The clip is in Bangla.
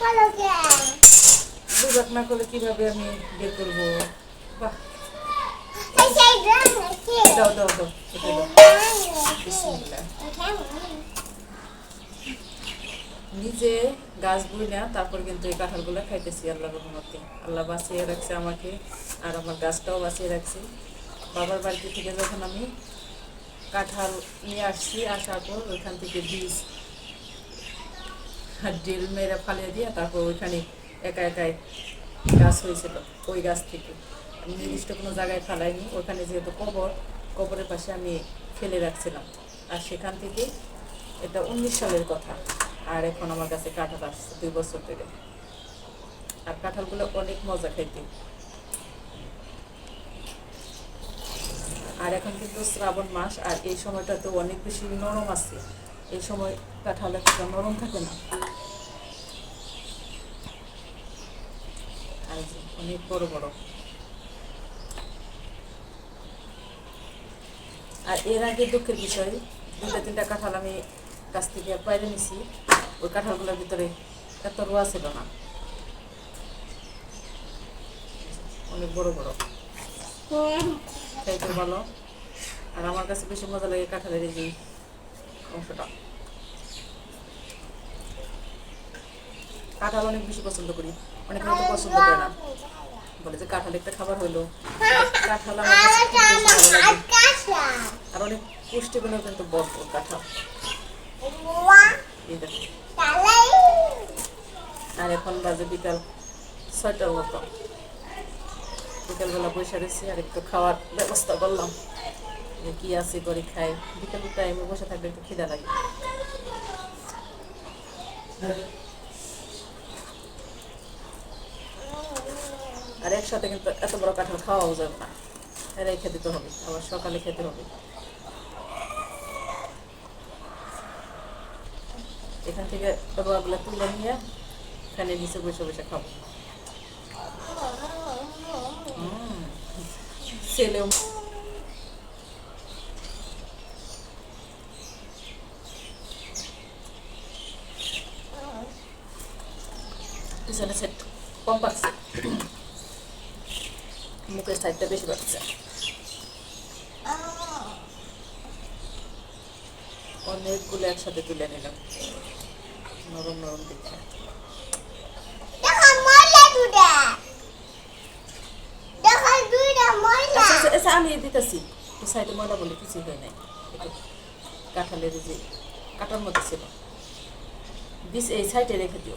করো কে দুই ভাগ না করলে কীভাবে আমি বের করব বাহ দাও দাও দাও নিজে গাছ বুই না তারপর কিন্তু এই কাঁঠালগুলো খাইতেছি, আল্লাহ রহমতে। আল্লাহ বাঁচিয়ে রাখছে আমাকে, আর আমার গাছটাও বাঁচিয়ে রাখছে। বাবার বাড়িতে থেকে যখন আমি কাঁঠাল নিয়ে আসছি, আসার পর ওইখান থেকে বীজ ড্রিল মেরে ফালিয়ে দিয়ে তারপর ওইখানে একা একাই গাছ হয়েছিল, ওই গাছ থেকে। আমি নির্দিষ্ট কোনো জায়গায় ফেলাইনি, ওখানে যেহেতু কবর, কবরের পাশে আমি ফেলে রাখছিলাম। আর সেখান থেকে এটা উনিশ সালের কথা, আর এখন আমার কাছে কাঁঠাল আসছে দুই বছর ধরে। আর কাঁঠালগুলো অনেক মজা খাইতে আর এখন কিন্তু শ্রাবণ মাস, আর এই সময়টাতে অনেক বেশি নরম আছে। এই সময় কাঁঠাল একটা নরম থাকে না আর এই যে অনেক বড় বড়। আর এর আগে দুঃখের বিষয় দুটা তিনটা কাঁঠাল আমি গাছ থেকে বাইরে নিছি। ওই কাঁঠালগুলোর ভিতরে এত রোয়া ছিল না। অনেক বড় বড়। খাইতে ভালো। আর আমার কাছে বেশি মজা লাগে কাঁঠালের এই যে অংশটা। কাঁঠাল অনেক বেশি পছন্দ করি। অনেক পছন্দ করে না। বলে যে কাঁঠাল একটা খাবার হইল। কাঁঠাল আর অনেক পুষ্টিগুলো কিন্তু ভরপুর কাঁঠাল। আর এখন বাজে বিকাল ছয়টার মতো। বিকালবেলা বসে রয়েছি আর একটু খাওয়ার ব্যবস্থা করলাম। যে কি আছে করে খাই। বিকেল টাইমে বসে থাকলে একটু খিদা লাগে। একসাথে কিন্তু এত বড় কাঁঠাল খাওয়াও যাবে না। রেখে দিতে হবে, আবার সকালে খেতে হবে। এখান থেকে রোয়াগুলো তুলে নিয়ে ফ্যানের নিচে বসে বসে খাব। ছেলেও পিছনে সেট কম পাচ্ছে মুখের সাইডটা বেশি পাচ্ছে অনেকগুলো একসাথে তুলে নিলাম। নরম নরম দেখে আচ্ছা আচ্ছা, আচ্ছা আমি দিতেছি। এই সাইডে ময়লা বলে কিছুই হয় নাই। কাঁঠালের যে কাটার মধ্যে ছিল। বিষ এই সাইডে রেখে দিও।